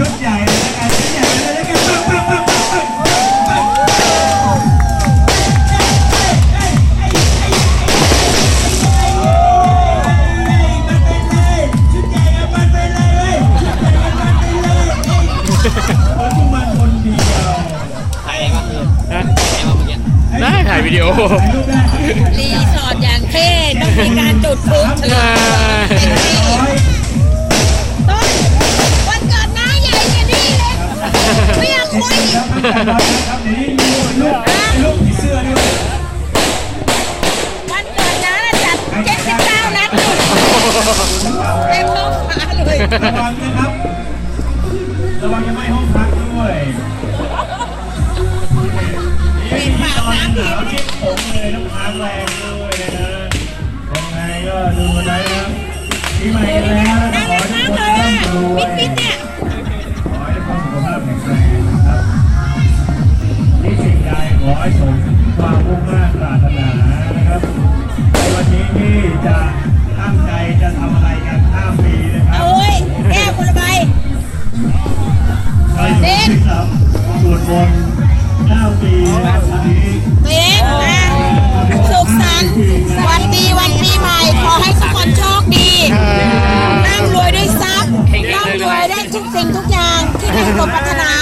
ชุดใหญ่เลยแล้วกันชุดใหญ่เลยแล้วกันปังปังปังปังปังปังถ่ายเองป่ะถ่ายเองป่ะเมื่อกี้ได้ถ่ายวิดีโอ รีสอร์ทอย่างเท่ต้องมีการจุดพลุฉลองเป็นที่ ยลูกผีเสื้อด้วยวันเกิดน้าน่ะจัด79นัดจุดเต็มห้องฟ้าเลยระวังนะครับระวังจะไม่ห้องพักด้วยเป็นปาตอนน้ำหนาวที่ผมเลยต้องพักแรงด้วยนะยังไงก็ดูกันได้นะปีใหม่แล้วขอให้ทุมากคนเลยอะร่ำรวปิย จะตั้งใจจะทำอะไรกันข้ามปีนะครับเอาเว้ยแก้วคนละใบไปดูสิครับสวดมนต์ข้ามปีนะครับวันนี้ตัวเองนะสุขสันต์วันดีวันปีใหม่ ขอให้ทุกคนโชคดีร่ำรวยด้วยทรัพย์ร่ำรวยได้ทุกสิ่งทุกอย่างที่ได้สมปรารถนา